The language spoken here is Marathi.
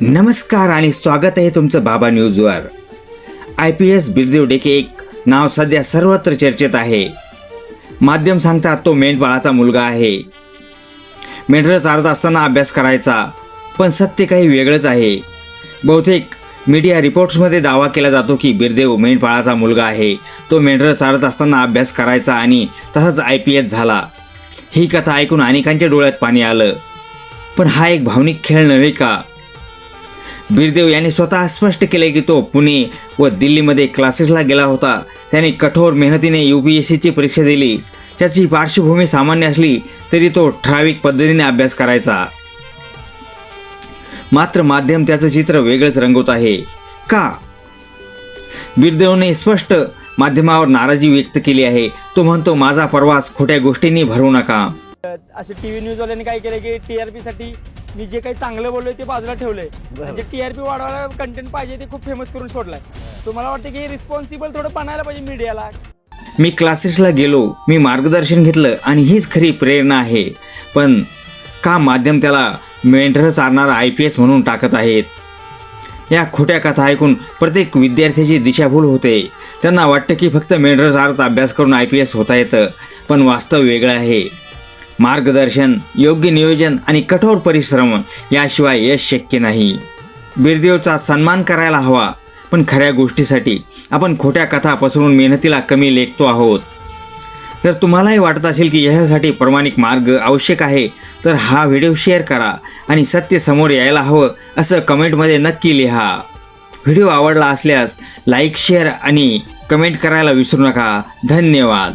नमस्कार आणि स्वागत आहे तुमचं बाबा न्यूजवर. I P S Birdev Dake एक नाव सध्या सर्वत्र चर्चेत आहे. माध्यम सांगतात तो मेंढपाळाचा मुलगा आहे. मेंढरं चालत असताना अभ्यास करायचा पण सत्य काही वेगळंच आहे. बहुतेक मीडिया रिपोर्ट्समध्ये दावा केला जातो की बिरदेव मेंढपाळाचा मुलगा आहे. तो मेंढरं चालत असताना अभ्यास करायचा आणि तसाच आय पी एस झाला. ही कथा ऐकून अनेकांच्या डोळ्यात पाणी आलं. पण हा एक भावनिक खेळ नव्हे का? बिरदेव यांनी स्वतः स्पष्ट केले की तो पुणे व दिल्लीमध्ये क्लासेसला गेला होता. त्याने कठोर मेहनतीने यू पी एस सीची परीक्षा दिली. त्याची पार्श्वभूमी सामान्य असली तरी तो ठराविक पद्धतीने अभ्यास करायचा. मात्र माध्यम त्याचं चित्र वेगळंच रंगवत आहे. का? बिरदेवने स्पष्ट माध्यमावर नाराजी व्यक्त केली आहे. तो म्हणतो माझा प्रवास खोट्या गोष्टींनी भरू नका. असे टी व्ही न्यूजवाल्यांनी काय केलं की टीआरपी साठी मी जे काही चांगलं बोललोय ते बाजूला ठेवलंय. म्हणजे टीआरपी वाढवायला कंटेंट पाहिजे ते खूप फेमस करून सोडलाय. तुम्हाला वाटतं की रिस्पॉन्सिबल थोडं बनायला पाहिजे मीडियाला मी क्लासेसला गेलो मी मार्गदर्शन घेतलं आणि हीच खरी प्रेरणा आहे. पण का माध्यम त्याला मेंढरं चालणारा आय पी एस म्हणून टाकत आहेत? या खोट्या कथा ऐकून प्रत्येक विद्यार्थ्याची दिशाभूल होते. त्यांना वाटतं की फक्त मेंढरं चालत अभ्यास करून आय पी एस होता येतं पण वास्तव वेगळं आहे. मार्गदर्शन योग्य नियोजन आणि कठोर परिश्रम याशिवाय यश शक्य नाही. बिरदेवचा सन्मान करायला हवा पण खऱ्या गोष्टीसाठी आपण खोट्या कथा पसरून मेहनतीला कमी लेखतो आहोत. जर तुम्हालाही वाटत असेल की यशासाठी प्रामाणिक मार्ग आवश्यक आहे तर हा व्हिडिओ शेअर करा आणि सत्य समोर यायला हवं असं कमेंटमध्ये नक्की लिहा. व्हिडिओ आवडला असल्यास लाईक शेअर आणि कमेंट करायला विसरू नका. धन्यवाद.